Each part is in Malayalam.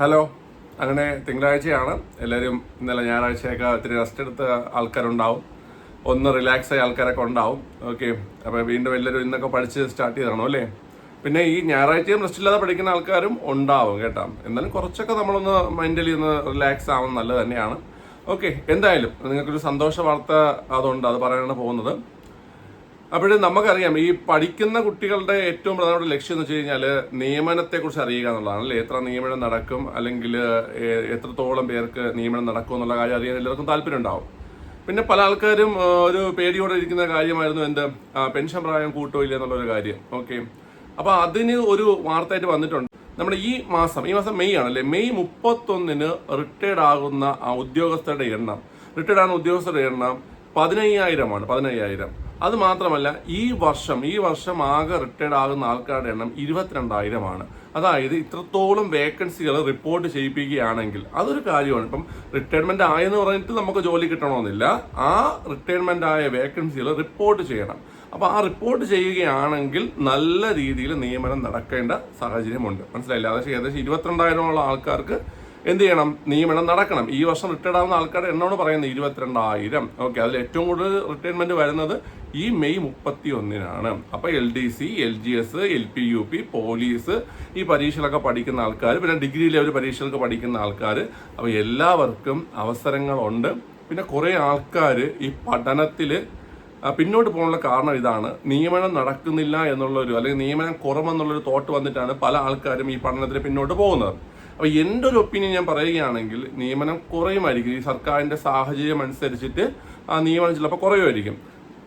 ഹലോ അങ്ങനെ തിങ്കളാഴ്ചയാണ്. എല്ലാവരും ഇന്നലെ ഞായറാഴ്ചയൊക്കെ ഒത്തിരി റെസ്റ്റ് എടുത്ത ആൾക്കാരുണ്ടാവും. ഒന്ന് റിലാക്സ് ആയ ആൾക്കാരൊക്കെ ഉണ്ടാവും. ഓക്കെ അപ്പോൾ വീണ്ടും എല്ലാവരും ഇന്നൊക്കെ പഠിച്ച് സ്റ്റാർട്ട് ചെയ്തതാണോ അല്ലേ? പിന്നെ ഈ ഞായറാഴ്ചയും റെസ്റ്റ് ഇല്ലാതെ പഠിക്കുന്ന ആൾക്കാരും ഉണ്ടാവും കേട്ടോ. എന്നാലും കുറച്ചൊക്കെ നമ്മളൊന്ന് മൈൻഡലി ഒന്ന് റിലാക്സ് ആവുന്നത് നല്ലത് തന്നെയാണ്. ഓക്കെ എന്തായാലും നിങ്ങൾക്കൊരു സന്തോഷ വാർത്ത അതുകൊണ്ട് അത് പറയാനാണ് പോകുന്നത്. അപ്പോഴും നമുക്കറിയാം ഈ പഠിക്കുന്ന കുട്ടികളുടെ ഏറ്റവും പ്രധാനപ്പെട്ട ലക്ഷ്യം എന്ന് വെച്ച് കഴിഞ്ഞാൽ നിയമനത്തെക്കുറിച്ച് അറിയുക എന്നുള്ളതാണ് അല്ലേ? എത്ര നിയമനം നടക്കും അല്ലെങ്കിൽ എത്രത്തോളം പേർക്ക് നിയമനം നടക്കും എന്നുള്ള കാര്യം അറിയാൻ എല്ലാവർക്കും താല്പര്യം ഉണ്ടാവും. പിന്നെ പല ആൾക്കാരും ഒരു പേടിയോടെ ഇരിക്കുന്ന കാര്യമായിരുന്നു എന്ത്? പെൻഷൻ പ്രായം കൂട്ടോ ഇല്ല എന്നുള്ളൊരു കാര്യം. ഓക്കെ. അപ്പോൾ അതിന് ഒരു വാർത്തയായിട്ട് വന്നിട്ടുണ്ട്. നമ്മുടെ ഈ മാസം ഈ മാസം മെയ് ആണല്ലേ മെയ് മുപ്പത്തൊന്നിന് റിട്ടയർഡ് ആകുന്ന ഉദ്യോഗസ്ഥരുടെ എണ്ണം റിട്ടയർഡ് ആകുന്ന ഉദ്യോഗസ്ഥരുടെ എണ്ണം പതിനയ്യായിരമാണ് പതിനയ്യായിരം. അത് മാത്രമല്ല ഈ വർഷം ഈ വർഷം ആകെ റിട്ടയർഡ് ആകുന്ന ആൾക്കാരുടെ എണ്ണം ഇരുപത്തിരണ്ടായിരമാണ്. അതായത് ഇത്രത്തോളം വേക്കൻസികൾ റിപ്പോർട്ട് ചെയ്യിപ്പിക്കുകയാണെങ്കിൽ അതൊരു കാര്യമാണ്. ഇപ്പം റിട്ടയർമെന്റ് ആയെന്ന് പറഞ്ഞിട്ട് നമുക്ക് ജോലി കിട്ടണമെന്നില്ല. ആ റിട്ടയർമെന്റ് ആയ വേക്കൻസികൾ റിപ്പോർട്ട് ചെയ്യണം. അപ്പൊ ആ റിപ്പോർട്ട് ചെയ്യുകയാണെങ്കിൽ നല്ല രീതിയിൽ നിയമനം നടക്കേണ്ട സാഹചര്യമുണ്ട്. മനസ്സിലായില്ല? ഏകദേശം ഏകദേശം ഇരുപത്തിരണ്ടായിരമുള്ള ആൾക്കാർക്ക് എന്ത് ചെയ്യണം? നിയമനം നടക്കണം. ഈ വർഷം റിട്ടയർഡ് ആവുന്ന ആൾക്കാരുടെ എണ്ണമാണ് പറയുന്നത് ഇരുപത്തിരണ്ടായിരം. ഓക്കെ അതിൽ ഏറ്റവും കൂടുതൽ റിട്ടയർമെന്റ് വരുന്നത് ഈ മെയ് മുപ്പത്തി ഒന്നിനാണ് അപ്പോൾ L D C L G S L P U P police ഈ പരീക്ഷകളൊക്കെ പഠിക്കുന്ന ആൾക്കാർ പിന്നെ ഡിഗ്രി ലെവൽ പരീക്ഷകൾക്ക് പഠിക്കുന്ന ആൾക്കാർ അപ്പോൾ എല്ലാവർക്കും അവസരങ്ങളുണ്ട്. പിന്നെ കുറേ ആൾക്കാർ ഈ പഠനത്തിൽ പിന്നോട്ട് പോകാനുള്ള കാരണം ഇതാണ്. നിയമനം നടക്കുന്നില്ല എന്നുള്ളൊരു അല്ലെങ്കിൽ നിയമനം കുറവെന്നുള്ളൊരു തോട്ട് വന്നിട്ടാണ് പല ആൾക്കാരും ഈ പഠനത്തിൽ പിന്നോട്ട് പോകുന്നത്. അപ്പോൾ എന്റെ ഒരു ഒപ്പീനിയൻ ഞാൻ പറയുകയാണെങ്കിൽ നിയമനം കുറയുമായിരിക്കും. ഈ സർക്കാരിന്റെ സാഹചര്യം അനുസരിച്ചിട്ട് ആ നിയമനം ചിലപ്പോൾ കുറയുമായിരിക്കും.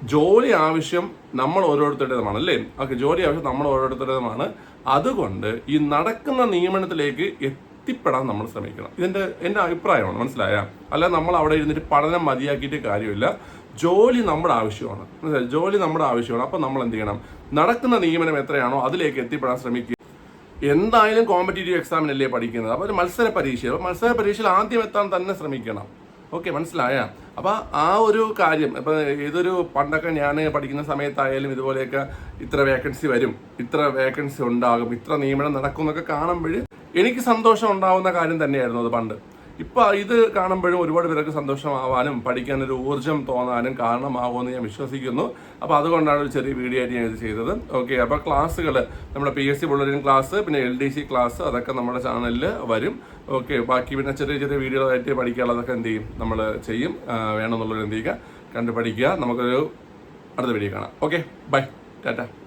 ജോലി ആവശ്യം നമ്മൾ ഓരോരുത്തരുടേതുമാണ് അല്ലേ? ഓക്കെ ജോലി ആവശ്യം നമ്മൾ ഓരോരുത്തരുടേതുമാണ്. അതുകൊണ്ട് ഈ നടക്കുന്ന നിയമനത്തിലേക്ക് എത്തിപ്പെടാൻ നമ്മൾ ശ്രമിക്കണം. ഇതിന്റെ എന്റെ അഭിപ്രായമാണ് മനസ്സിലായ? അല്ല നമ്മൾ അവിടെ ഇരുന്നിട്ട് പഠനം മതിയാക്കിയിട്ട് കാര്യമില്ല. ജോലി നമ്മുടെ ആവശ്യമാണ് മനസ്സിലായോ? ജോലി നമ്മുടെ ആവശ്യമാണ്. അപ്പം നമ്മൾ എന്ത് ചെയ്യണം? നടക്കുന്ന നിയമനം എത്രയാണോ അതിലേക്ക് എത്തിപ്പെടാൻ ശ്രമിക്കുക. എന്തായാലും കോമ്പറ്റേറ്റീവ് എക്സാമിനല്ലേ പഠിക്കുന്നത്? അപ്പോൾ ഒരു മത്സര പരീക്ഷ. മത്സര പരീക്ഷയിൽ ആദ്യം എത്താൻ തന്നെ ശ്രമിക്കണം. ഓക്കെ മനസ്സിലായ. അപ്പോൾ ആ ഒരു കാര്യം ഇപ്പം ഏതൊരു പണ്ടൊക്കെ ഞാൻ പഠിക്കുന്ന സമയത്തായാലും ഇതുപോലെയൊക്കെ ഇത്ര വേക്കൻസി വരും ഇത്ര വേക്കൻസി ഉണ്ടാകും ഇത്ര നിയമനം നടക്കും എന്നൊക്കെ കാണുമ്പോൾ എനിക്ക് സന്തോഷം ഉണ്ടാവുന്ന കാര്യം തന്നെയായിരുന്നു അത് പണ്ട്. ഇപ്പൊ ഇത് കാണുമ്പോഴും ഒരുപാട് പേർക്ക് സന്തോഷമാവാനും പഠിക്കാനൊരു ഊർജം തോന്നാനും കാരണമാകുമെന്ന് ഞാൻ വിശ്വസിക്കുന്നു. അപ്പോൾ അതുകൊണ്ടാണ് ഒരു ചെറിയ വീഡിയോ ആയിട്ട് ഞാൻ ഇത് ചെയ്തത്. ഓക്കെ അപ്പോൾ ക്ലാസ്സുകൾ നമ്മുടെ P S C bulletin class പിന്നെ എൽ ഡി സി ക്ലാസ് അതൊക്കെ നമ്മുടെ ചാനലിൽ വരും. ഓക്കെ ബാക്കി പിന്നെ ചെറിയ ചെറിയ വീഡിയോകളായിട്ട് പഠിക്കാനുള്ളതൊക്കെ എന്ത് ചെയ്യും? നമ്മൾ ചെയ്യും. വേണമെന്നുള്ളവർ എന്ത് ചെയ്യുക? കണ്ട് പഠിക്കുക. നമുക്കൊരു അടുത്ത വീഡിയോ കാണാം. Okay bye Tata